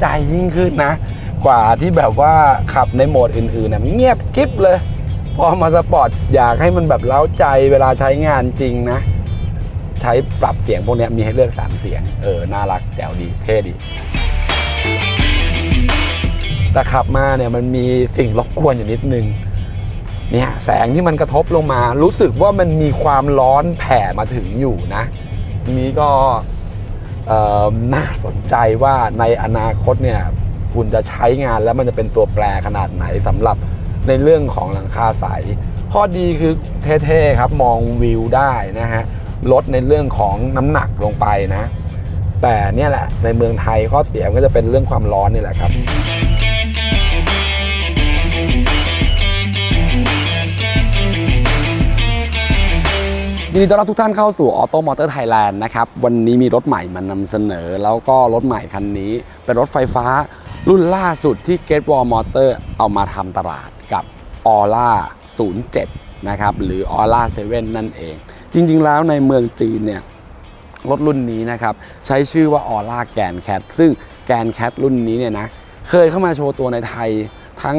ใจยิ่งขึ้นนะ กว่าที่แบบว่าขับในโหมดอื่นๆนะเงียบกริบเลย พอมาสปอร์ตอยากให้มันแบบเล้าใจเวลาใช้งานจริงนะ ใช้ปรับเสียงพวกนี้มีให้เลือก 3 เสียง เออ น่ารักแจ๋วดี เท่ดี แต่ขับมาเนี่ยมันมีสิ่งรบกวนอยู่นิดนึงเนี่ยแสงที่มันกระทบลงมา รู้สึกว่ามันมีความร้อนแผ่มาถึงอยู่นะ ทีนี้ก็ น่าสนใจว่าในอนาคตเนี่ยคุณจะใช้งานแล้วมันจะเป็นตัวแปรขนาดไหนสำหรับในเรื่องของหลังคาใส ข้อดีคือเท่ๆครับมองวิวได้นะฮะลดในเรื่องของน้ำหนักลงไปนะ แต่เนี่ยแหละในเมืองไทยข้อเสียมันก็จะเป็นเรื่องความร้อนนี่แหละครับ ยินดีต้อนรับทุกท่านเข้าสู่ Auto Motor Thailand นะครับ วันนี้มีรถใหม่มานำเสนอ แล้วก็รถใหม่คันนี้ เป็นรถไฟฟ้ารุ่นล่าสุดที่ Great Wall Motor เอามาทำตลาดกับ Aura 07 นะครับ หรือ Aura 7นั่นเอง จริง ๆ แล้วในเมืองจีนเนี่ย รถรุ่นนี้นะครับ ใช้ชื่อว่าออร่าแกนแคทซึ่งแกนแคทรุ่นนี้เนี่ยนะ เคยเข้ามาโชว์ตัวในไทยทั้ง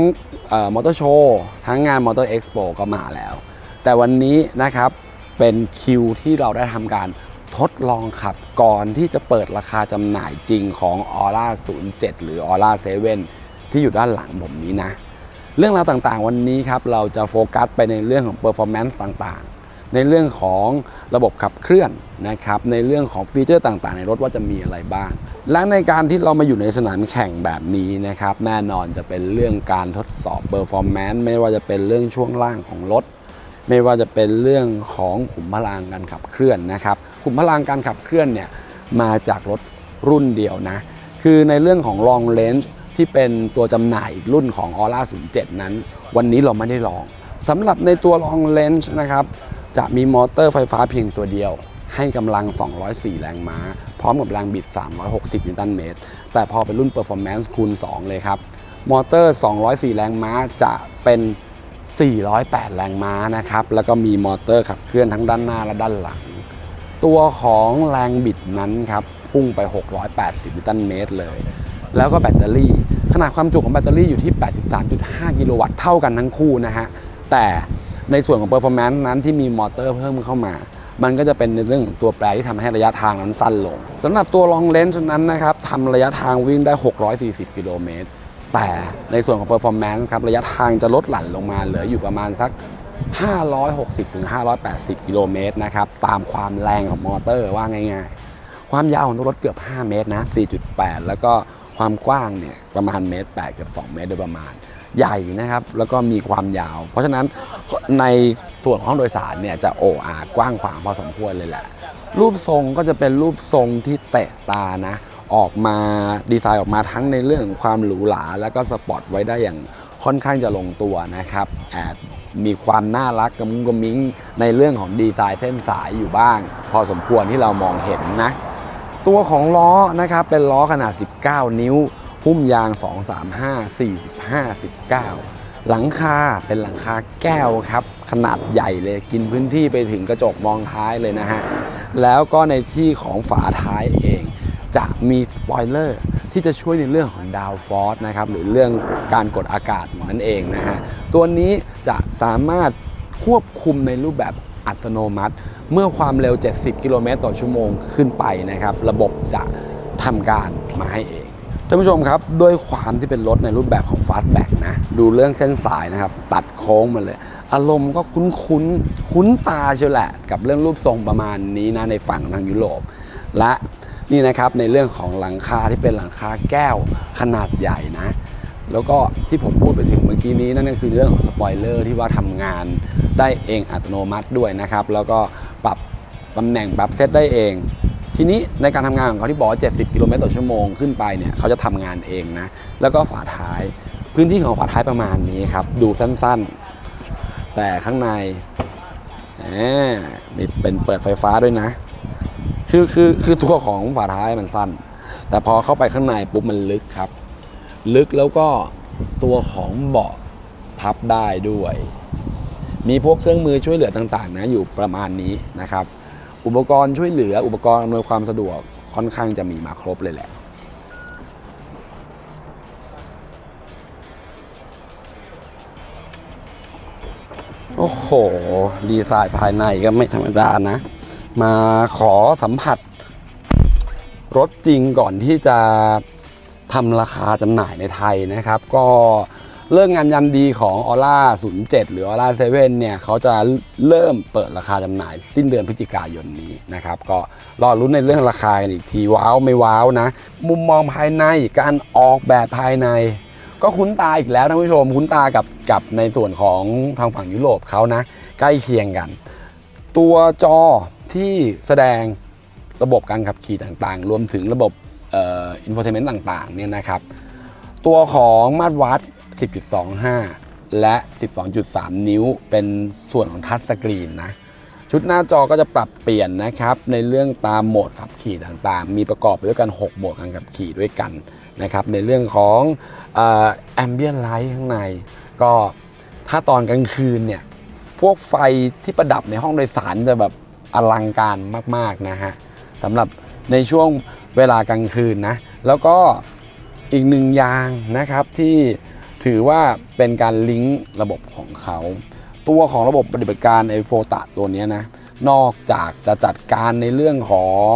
มอเตอร์โชว์ทั้งงานมอเตอร์เอ็กซ์โปก็มาแล้ว แต่วันนี้นะครับ เป็นคิวที่เราได้ทำการทดลองขับก่อนที่จะเปิดราคาจำหน่ายจริงของ Aura 07 หรือ Aura 7 ที่อยู่ด้านหลังผมนี้นะ เรื่องราวต่างๆวันนี้ครับ เราจะโฟกัสไปในเรื่องของ performance ต่างๆ ในเรื่องของระบบขับเคลื่อนนะครับ ในเรื่องของฟีเจอร์ต่างๆ ในรถว่าจะมีอะไรบ้าง และในการที่เรามาอยู่ในสนามแข่งแบบนี้นะครับ แน่นอนจะเป็นเรื่องการทดสอบ performance ไม่ว่าจะเป็นเรื่องช่วงล่างของรถ ไม่ว่าจะเป็นเรื่องของขุมพลังการขับเคลื่อนนะครับ ขุมพลังการขับเคลื่อนเนี่ยมาจากรถรุ่นเดียวนะ คือในเรื่องของ long range ที่เป็นตัวจำหน่ายรุ่นของ Aura 07 นั้น วันนี้เราไม่ได้ลองสำหรับในตัว long range นะครับ จะมีมอเตอร์ไฟฟ้าเพียงตัวเดียว ให้กำลัง 204 แรงม้า พร้อมกับแรงบิด 360 นิวตันเมตร แต่พอเป็นรุ่น performance คูณ 2 เลยครับ มอเตอร์ 204 แรงม้าจะเป็น 408 แรงม้านะครับ แล้วก็มีมอเตอร์ขับเคลื่อนทั้งด้านหน้าและด้านหลัง ตัวของแรงบิดนั้นครับ พุ่งไป 680 นิวตันเมตรเลย แล้วก็แบตเตอรี่ ขนาดความจุของแบตเตอรี่อยู่ที่ 83.5 กิโลวัตต์เท่ากันทั้งคู่นะฮะ แต่ในส่วนของ performance นั้นที่มีมอเตอร์เพิ่มเข้ามามันก็จะเป็นในเรื่องของตัวแปรที่ทำให้ระยะทางนั้นสั้นลงสำหรับตัว long range นั้นนะครับทำระยะทางวิ่งได้ 640 กิโลเมตร แต่ในส่วนของ performance ครับระยะทางจะลดหลั่นลงมาเหลืออยู่ประมาณสัก 560-580 กิโลเมตรนะครับ ตามความแรงของมอเตอร์ว่าง่ายๆ ความยาวของตัวรถเกือบ 5 เมตรนะ 4.8 แล้วก็ความกว้างเนี่ยประมาณเมตร8เกือบ2 เมตรโดยประมาณ ใหญ่นะครับ แล้วก็มีความยาว เพราะฉะนั้นในส่วนของห้องโดยสารเนี่ยจะโออากว้างขวางพอสมควรเลยแหละ รูปทรงก็จะเป็นรูปทรงที่เตะตานะ ออกมาดีไซน์ออกมาทั้งในเรื่องความหรูหรา แล้วก็สปอร์ตไว้ได้อย่างค่อนข้างจะลงตัวนะครับแอบมีความน่ารักกระมุ้งกระมิ้งในเรื่องของดีไซน์เส้นสายอยู่บ้าง พอสมควรที่เรามองเห็นนะ ตัวของล้อนะครับเป็นล้อขนาด 19 นิ้วหุ้มยาง 235 45 19 หลังคาเป็นหลังคาแก้วครับ ขนาดใหญ่เลยกินพื้นที่ไปถึงกระจกมองท้ายเลยนะฮะ แล้วก็ในที่ของฝาท้ายเอง จะมีสปอยเลอร์ที่จะช่วยในเรื่องของดาวฟอร์สนะครับหรือเรื่องการกดอากาศนั่นเองนะฮะตัวนี้จะสามารถควบคุมในรูปแบบอัตโนมัติ เมื่อความเร็ว 70 กิโลเมตรต่อชั่วโมงขึ้นไปนะครับ ระบบจะทำการมาให้เองท่านผู้ชมครับด้วยความที่เป็นรถในรูปแบบของฟาสต์แบ็กนะ ดูเรื่องเส้นสายนะครับ ตัดโค้งมาเลย อารมณ์ก็คุ้นคุ้นคุ้นตาเชียวแหละ กับเรื่องรูปทรงประมาณนี้นะในฝั่งทางยุโรปและ นี่นะครับในเรื่องของหลังคาที่เป็นหลังคาแก้วขนาดใหญ่นะ แล้วก็ที่ผมพูดไปถึงเมื่อกี้นี้นั่นก็คือเรื่องของสปอยเลอร์ที่ว่าทำงานได้เองอัตโนมัติด้วยนะครับ แล้วก็ปรับตำแหน่งปรับเซตได้เอง ทีนี้ในการทำงานของเขาที่บอกว่า70 กิโลเมตรต่อชั่วโมงขึ้นไปเนี่ยเขาจะทำงานเองนะ แล้วก็ฝาท้ายพื้นที่ของฝาท้ายประมาณนี้ครับ ดูสั้นๆ แต่ข้างในแหมมีเป็นเปิดไฟฟ้าด้วยนะ คือคือคือตัวของฝ่าท้ายมันสั้น แต่พอเข้าไปข้างในปุ๊บมันลึกครับ ลึกแล้วก็ตัวของเบาะพับได้ด้วย มีพวกเครื่องมือช่วยเหลือต่างๆ นะอยู่ประมาณนี้นะครับ อุปกรณ์ช่วยเหลืออุปกรณ์อำนวยความสะดวกค่อนข้างจะมีมาครบเลยแหละโอ้โห ดีไซน์ภายในก็ไม่ธรรมดานะ มาขอสัมผัส รถจริงก่อนที่จะทำราคาจำหน่ายในไทยนะครับ ก็เรื่องงานยันดีของออร่า07 หรือออร่า7เนี่ยเขาจะเริ่มเปิดราคาจำหน่ายสิ้นเดือนพฤศจิกายนนี้นะครับ ก็รอรุ้นในเรื่องราคาอีกทีว้าวไม่ว้าวนะ มุมมองภายในการออกแบบภายใน ก็คุ้นตาอีกแล้วท่านผู้ชมคุ้นตากับกับในส่วนของทางฝั่งยุโรปเขานะ ใกล้เคียงกัน ตัวจอ ที่แสดงระบบการขับขี่ต่างๆ รวมถึงระบบอินโฟเทนเมนต์ต่างๆเนี่ยนะครับ ตัวของมาตรวัด 10.25 และ 12.3 นิ้วเป็นส่วนของทัชสกรีนนะชุดหน้าจอก็จะปรับเปลี่ยนนะครับ ในเรื่องตามโหมดขับขี่ต่างๆ มีประกอบไปด้วยกัน 6 โหมดการขับขี่ด้วยกันนะครับ ในเรื่องของแอมเบียนไลท์ข้างใน ก็ถ้าตอนกลางคืนเนี่ย พวกไฟที่ประดับในห้องโดยสารจะแบบ อลังการมากๆนะฮะสำหรับในช่วงเวลากลางคืนนะ แล้วก็อีกหนึ่งอย่างนะครับที่ถือว่าเป็นการลิงก์ระบบของเขา ตัวของระบบปฏิบัติการไอโฟตะตัวนี้นะ นอกจากจะจัดการในเรื่องของ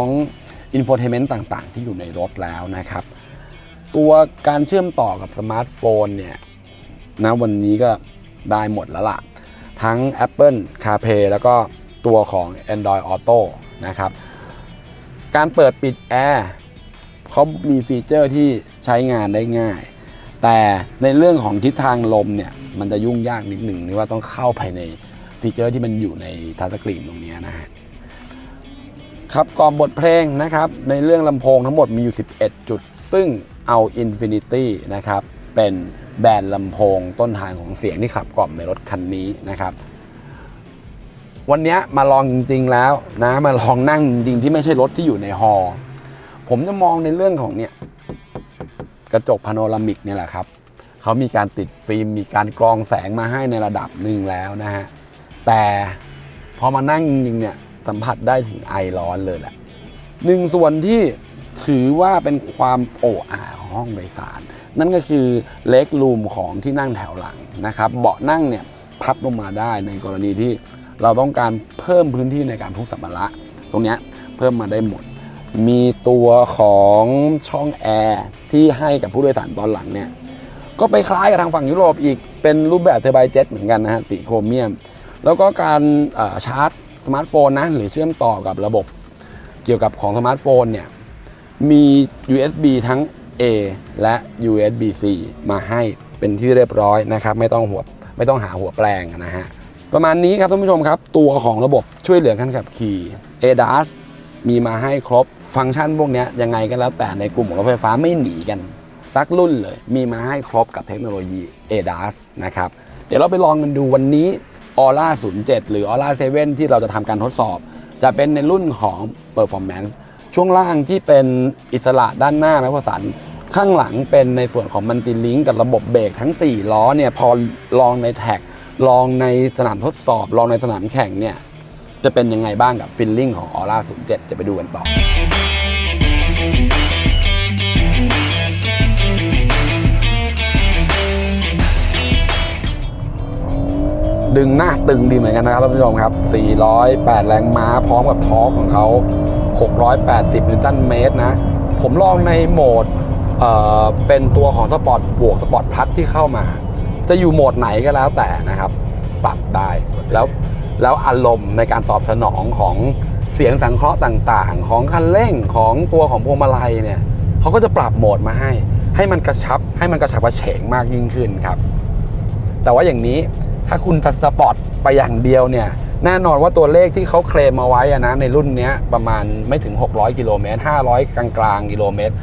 อินโฟเทนเมนต์ต่างๆ ที่อยู่ในรถแล้วนะครับ ตัวการเชื่อมต่อกับสมาร์ทโฟนเนี่ยนะวันนี้ก็ได้หมดแล้วล่ะ ทั้ง Apple CarPlay แล้วก็ ตัวของ Android Auto นะครับ การเปิดปิดแอร์เขามีฟีเจอร์ที่ใช้งานได้ง่าย แต่ในเรื่องของทิศทางลมเนี่ย มันจะยุ่งยากนิดหนึ่งที่ว่าต้องเข้าภายในฟีเจอร์ที่มันอยู่ในทัชสกรีนตรงนี้นะฮะครับกรอบบทเพลงนะครับ ในเรื่องลำโพงทั้งหมดมีอยู่ 11 จุด ซึ่งเอา Infinity นะครับ เป็นแบรนด์ลำโพงต้นทางของเสียงที่ขับกล่อมในรถคันนี้นะครับ วันนี้มาลองจริง ๆ แล้วนะมาลองนั่งจริง ๆ ที่ไม่ใช่รถที่อยู่ในฮอลผมจะมองในเรื่องของเนี่ยกระจกพาโนรามิกเนี่ยแหละครับเขามีการติดฟิล์มมีการกรองแสงมาให้ในระดับหนึ่งแล้วนะฮะแต่พอมานั่งจริงๆเนี่ยสัมผัสได้ถึงไอร้อนเลยแหละหนึ่งส่วนที่ถือว่าเป็นความโอ้อาของห้องโดยสาร นั่นก็คือเล็กรูมของที่นั่งแถวหลังนะครับ เบาะนั่งเนี่ยพับลงมาได้ในกรณีที่ เราต้องการเพิ่มพื้นที่ในการพกสัมภาระตรงนี้เพิ่มมาได้หมด มีตัวของช่องแอร์ที่ให้กับผู้โดยสารตอนหลังเนี่ยก็ไปคล้ายกับทางฝั่งยุโรปอีกเป็นรูปแบบเทอร์ไบเจ็ตเหมือนกันนะฮะติโครเมียม แล้วก็การชาร์จสมาร์ทโฟนนะหรือเชื่อมต่อกับระบบเกี่ยวกับของสมาร์ทโฟนเนี่ยมี USB ทั้ง A และ USB C มาให้เป็นที่เรียบร้อยนะครับ ไม่ต้องหัวไม่ต้องหาหัวแปลงนะฮะ ประมาณนี้ครับท่านผู้ชมครับ ตัวของระบบช่วยเหลือการขับขี่ ADAS มีมาให้ครบฟังก์ชันพวกนี้ยังไงก็แล้วแต่ในกลุ่มของรถไฟฟ้าไม่หนีกันสักรุ่นเลย มีมาให้ครบกับเทคโนโลยี ADAS นะครับ เดี๋ยวเราไปลองกันดูวันนี้ Aura 07 หรือ Aura 7 ที่เราจะทำการทดสอบ จะเป็นในรุ่นของ Performance ช่วงล่างที่เป็นอิสระด้านหน้าแมกพสันข้างหลังเป็นในส่วนของมันติลิงกับระบบเบรกทั้ง 4 ล้อเนี่ยพอลองในแท็ก ลองในสนามทดสอบ ลองในสนามแข่งเนี่ย จะเป็นยังไงบ้างกับฟิลลิ่งของ Aura 07 เดี๋ยวไปดูกันต่อดึงหน้าตึงดีเหมือนกันนะครับท่านผู้ชมครับ 408 แรงม้าพร้อมกับทอร์กของเขา 680 นิวตันเมตรนะ ผมลองในโหมดเเป็นตัวของสปอร์ตบวกสปอร์ตพัทที่เข้ามา จะอยู่โหมดไหนก็แล้วแต่นะครับ ปรับได้แล้วแล้วอารมณ์ในการตอบสนองของเสียงสังเคราะห์ต่างๆ ของคันเร่งของตัวของพวงมาลัยเนี่ยเขาก็จะปรับโหมดมาให้ ให้มันกระชับ ให้มันกระชับกระเฉงมากยิ่งขึ้นครับ แต่ว่าอย่างนี้ถ้าคุณทัสปอร์ตไปอย่างเดียวเนี่ยแน่นอนว่าตัวเลขที่เขาเคลมมาไว้นะในรุ่นนี้ประมาณไม่ถึง 600 กิโลเมตร 500 กลางกลางๆกิโลเมตร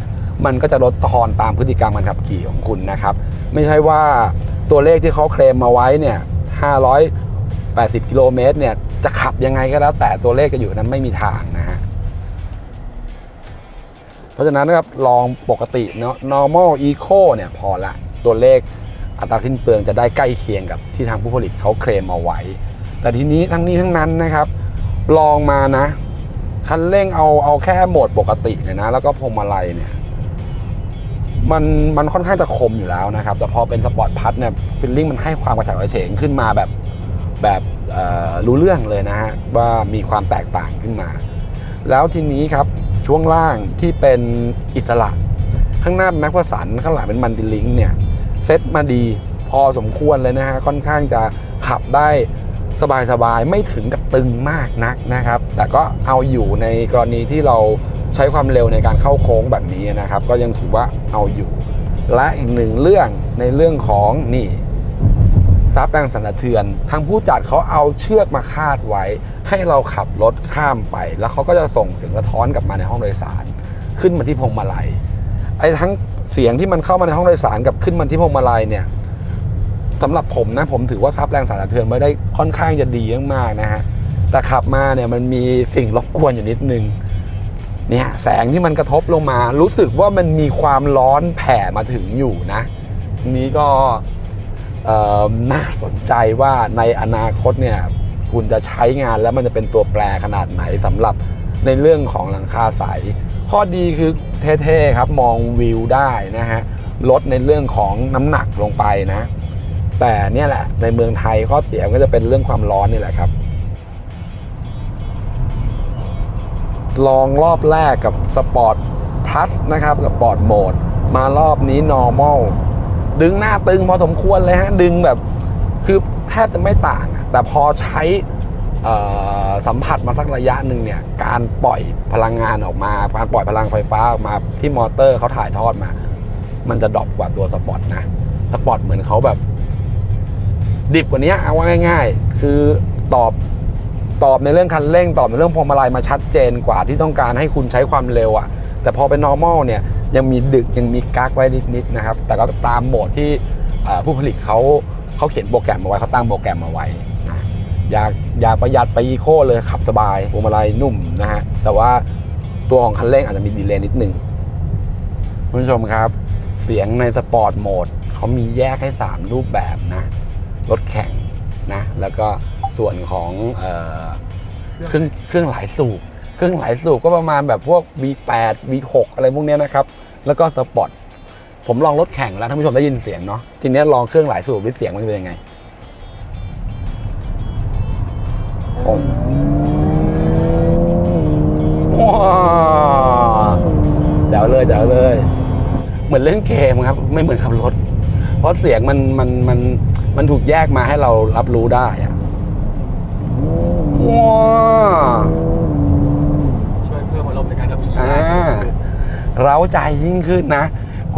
มันก็จะลดทอนตามพฤติกรรมการขับขี่ของคุณนะครับ ไม่ใช่ว่า ตัวเลขที่เขาเคลมมาไว้เนี่ย580 กิโลเมตรเนี่ยจะขับยังไงก็แล้ว แต่ตัวเลขจะอยู่นั้นไม่มีทางนะฮะ เพราะฉะนั้นนะครับลองปกติเนาะ normal eco เนี่ยพอละ ตัวเลขอัตราสิ้นเปลืองจะได้ใกล้เคียงกับที่ทางผู้ผลิตเขาเคลมเอาไว้ แต่ทีนี้ทั้งนี้ทั้งนั้นนะครับ ลองมานะ คันเร่งเอาเอาแค่โหมดปกติเลยนะ แล้วก็พวงมาลัยเนี่ย มันมันค่อนข้างจะคมอยู่แล้วนะครับ แต่พอเป็นสปอร์ตพัทเนี่ยฟิลลิ่งมันให้ความกระฉับกระเฉงขึ้นมาแบบแบบรู้เรื่องเลยนะฮะว่ามีความแตกต่างขึ้นมา แล้วทีนี้ครับช่วงล่างที่เป็นอิสระ ข้างหน้าแม็กพสันข้างหลังเป็นมันติลิงเนี่ยเซ็ตมาดีพอสมควรเลยนะฮะค่อนข้างจะขับได้สบายๆ ไม่ถึงกับตึงมากนักนะครับ แต่ก็เอาอยู่ในกรณีที่เรา ใช้ความเร็วในการเข้าโค้งแบบนี้นะครับ ก็ยังถือว่าเอาอยู่ และอีกหนึ่งเรื่องในเรื่องของนี่ซับแรงสั่นสะเทือน ทางผู้จัดเขาเอาเชือกมาคาดไว้ ให้เราขับรถข้ามไป แล้วเขาก็จะส่งเสียงสะท้อนกลับมาในห้องโดยสาร ขึ้นมาที่พวงมาลัยไอ้ทั้งเสียงที่มันเข้ามาในห้องโดยสารกับขึ้นมาที่พวงมาลัยเนี่ยสำหรับผมนะผมถือว่าซับแรงสั่นสะเทือนไม่ได้ค่อนข้างจะดีมากๆนะฮะแต่ขับมาเนี่ยมันมีสิ่งรบกวนอยู่นิดนึง เนี่ยแสงที่มันกระทบลงมา รู้สึกว่ามันมีความร้อนแผ่มาถึงอยู่นะนี้ก็น่าสนใจว่าในอนาคตเนี่ยคุณจะใช้งานแล้วมันจะเป็นตัวแปรขนาดไหนสำหรับในเรื่องของหลังคาใส ข้อดีคือเท่ๆครับมองวิวได้นะฮะลดในเรื่องของน้ำหนักลงไปนะ แต่เนี่ยแหละในเมืองไทยข้อเสียก็จะเป็นเรื่องความร้อนนี่แหละครับ ลองรอบแรกกับสปอร์ตพลัสนะครับกับปอร์ตโหมดมารอบนี้ normal ดึงหน้าตึงพอสมควรเลยฮะ ดึงแบบคือแทบจะไม่ต่าง แต่พอใช้สัมผัสมาสักระยะหนึ่งเนี่ย การปล่อยพลังงานออกมา การปล่อยพลังไฟฟ้าออกมาที่มอเตอร์เขาถ่ายทอดมา มันจะดรอปกว่าตัวสปอร์ตนะ สปอร์ตเหมือนเขาแบบ ดิบกว่านี้เอาว่าง่าย ๆ คือตอบ ตอบในเรื่องคันเร่งตอบในเรื่องพวงมาลัยมาชัดเจนกว่าที่ต้องการให้คุณใช้ความเร็วอะแต่พอเป็น normal เนี่ยยังมีดึกยังมีกักไว้นิดๆนะครับ แต่ก็ตามโหมดที่ผู้ผลิตเขาเขาเขียนโปรแกรมมาไว้เขาตั้งโปรแกรมมาไว้นะอยากอยากประหยัดไปอีโคเลยขับสบายพวงมาลัยนุ่มนะฮะแต่ว่าตัวของคันเร่งอาจจะมีดีเลย์นิดนึงคุณผู้ชมครับ เสียงในสปอร์ตโหมดเขามีแยกให้ 3 รูปแบบนะรถแข่งนะแล้วก็ ส่วนของเออเครื่องเครื่องหลายสูบเครื่องหลายสูบก็ประมาณแบบพวก V8 V6 อะไรพวกเนี้ยนะครับ แล้วก็สปอร์ตผมลองรถแข่งแล้วท่านผู้ชมได้ยินเสียงเนาะทีเนี้ยลองเครื่องหลายสูบด้วยเสียงมันเป็นยังไงโอ้ว้าวแจ๋วเลยแจ๋วเลย เหมือนเล่นเกมครับ ไม่เหมือนขับรถ เพราะเสียงมันมันมันมันถูกแยกมาให้เรารับรู้ได้อะ ว้าช่วยเพิ่มอารมณ์ในการขับขี่อ่าเร้าใจยิ่งขึ้นนะ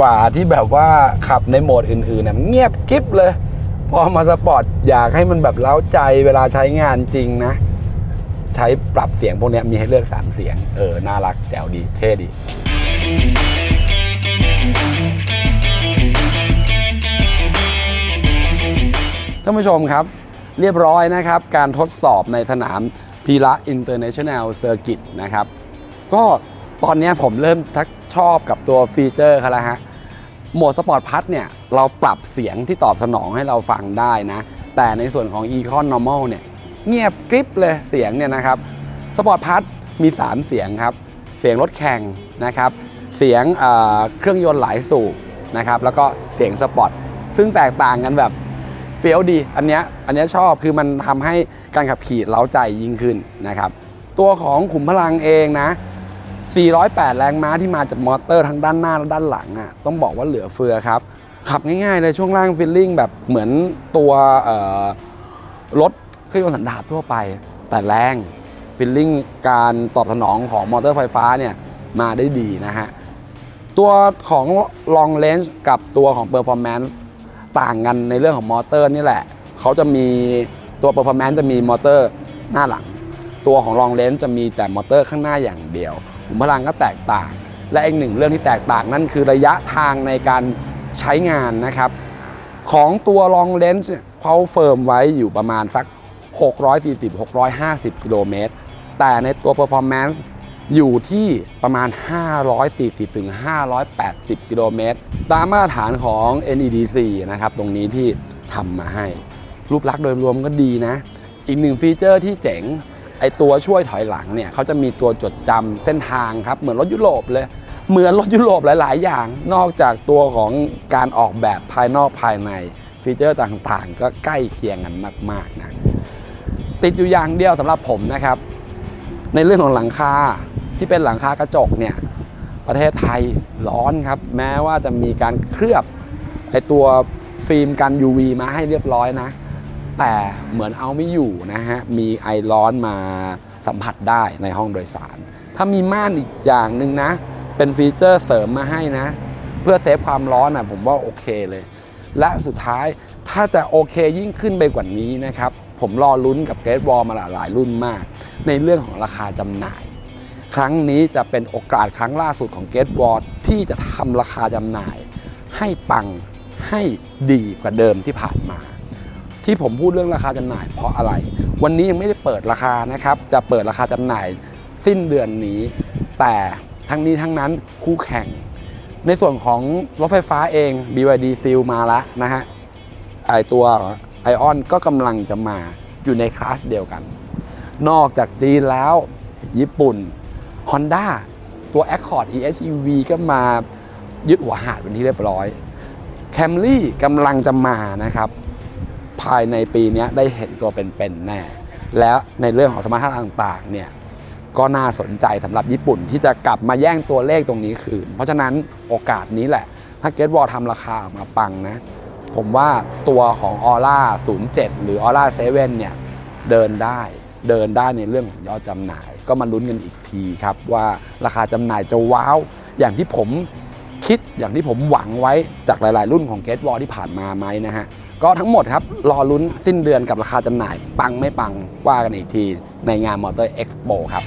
กว่าที่แบบว่าขับในโหมดอื่นๆเนี่ยเงียบกริบเลย พอมาสปอร์ตอยากให้มันแบบเร้าใจเวลาใช้งานจริงนะ ใช้ปรับเสียงพวกเนี้ยมีให้เลือก 3 เสียง เออ น่ารักแจ๋วดี เท่ดี ท่านผู้ชมครับ เรียบร้อยนะครับ การทดสอบในสนามพีระอินเตอร์เนชั่นแนลเซอร์กิตนะครับ ก็ตอนนี้ผมเริ่มทักชอบกับตัวฟีเจอร์เขาแล้วฮะโหมดสปอร์ตพัทเนี่ย เราปรับเสียงที่ตอบสนองให้เราฟังได้นะ แต่ในส่วนของ Econ Normal เนี่ย เงียบกริบเลยเสียงเนี่ยนะครับสปอร์ตพัทมี 3 เสียงครับ เสียงรถแข่งนะครับ เสียงเเครื่องยนต์หลายสูบนะครับแล้วก็เสียงสปอร์ตซึ่งแตกต่างกันแบบ เฟี้ยวดี อันเนี้ยอันเนี้ยชอบคือมันทำให้การขับขี่เล้าใจยิ่งขึ้นนะครับ ตัวของขุมพลังเองนะ 408 แรงม้าที่มาจากมอเตอร์ทั้งด้านหน้าและด้านหลังอะต้องบอกว่าเหลือเฟือครับ ขับง่ายๆเลยช่วงล่างฟิลลิ่งแบบเหมือนตัวรถเครื่องยนต์สันดาปทั่วไป แต่แรงฟิลลิ่งการตอบสนองของมอเตอร์ไฟฟ้าเนี่ยมาได้ดีนะฮะ ตัวของ long range กับตัวของ performance ต่างกันในเรื่องของมอเตอร์นี่แหละ เขาจะมีตัว performance จะมีมอเตอร์หน้าหลัง ตัวของ long range จะมีแต่มอเตอร์ข้างหน้าอย่างเดียวขุมพลังก็แตกต่าง และอีกหนึ่งเรื่องที่แตกต่างนั่นคือระยะทางในการใช้งานนะครับ ของตัว long range เนี่ยเขาเฟิร์มไว้อยู่ประมาณสัก 640-650 กิโลเมตร แต่ในตัว performance อยู่ที่ประมาณ 540ถึง580 กิโลเมตร ตามมาตรฐานของ NEDC นะครับ ตรงนี้ที่ทำมาให้ รูปลักษณ์โดยรวมก็ดีนะ อีกหนึ่งฟีเจอร์ที่เจ๋ง ไอตัวช่วยถอยหลังเนี่ยเขาจะมีตัวจดจำเส้นทางครับ เหมือนรถยุโรปเลย เหมือนรถยุโรปหลาย ๆ อย่าง นอกจากตัวของการออกแบบภายนอกภายใน ฟีเจอร์ต่างๆ ก็ใกล้เคียงกันมาก ๆ นะ ติดอยู่อย่างเดียวสำหรับผมนะครับ ในเรื่องของหลังคา ที่เป็นหลังคากระจกเนี่ยประเทศไทยร้อนครับ แม้ว่าจะมีการเคลือบไอตัวฟิล์มกัน UV มาให้เรียบร้อยนะ แต่เหมือนเอาไม่อยู่นะฮะ มีไอร้อนมาสัมผัสได้ในห้องโดยสาร ถ้ามีม่านอีกอย่างหนึ่งนะ เป็นฟีเจอร์เสริมมาให้นะ เพื่อเซฟความร้อนนะผมว่าโอเคเลย และสุดท้ายถ้าจะโอเคยิ่งขึ้นไปกว่านี้นะครับ ผมรอลุ้นกับเกรดวอลมาหลายรุ่นมาก ในเรื่องของราคาจำหน่าย ครั้งนี้จะเป็นโอกาสครั้งล่าสุดของเกตวอร์ดที่จะทำราคาจำหน่าย ให้ปังให้ดีกว่าเดิมที่ผ่านมา ที่ผมพูดเรื่องราคาจำหน่ายเพราะอะไร วันนี้ยังไม่ได้เปิดราคานะครับ จะเปิดราคาจำหน่ายสิ้นเดือนนี้ แต่ทั้งนี้ทั้งนั้นคู่แข่ง ในส่วนของรถไฟฟ้าเอง BYD Seal มาแล้วนะฮะไอตัวไอออนก็กำลังจะมาอยู่ในคลาสเดียวกัน นอกจากจีนแล้ว ญี่ปุ่น Honda ตัว Accord EHEV ก็มายึดหัวหาดเป็นที่เรียบร้อย Camry กำลังจะมานะครับ ภายในปีนี้ได้เห็นตัวเป็นๆแน่ แล้วในเรื่องของสมรรถนะต่างๆเนี่ยก็น่าสนใจสำหรับญี่ปุ่นที่จะกลับมาแย่งตัวเลขตรงนี้คืน เพราะฉะนั้นโอกาสนี้แหละ ถ้าเกตบอลทำราคาออกมาปังนะ ผมว่าตัวของออร่า07 หรือออร่า7เนี่ยเดินได้เดินได้ในเรื่องของยอดจำหน่าย ก็มาลุ้นกันอีกทีครับ ว่าราคาจำหน่ายจะว้าว อย่างที่ผมคิดอย่างที่ผมหวังไว้จากหลาย ๆ รุ่นของเกตวอลที่ผ่านมาไหมนะฮะ ก็ทั้งหมดครับ รอลุ้นสิ้นเดือนกับราคาจำหน่าย ปังไม่ปังว่ากันอีกทีในงานมอเตอร์เอ็กซ์โปครับ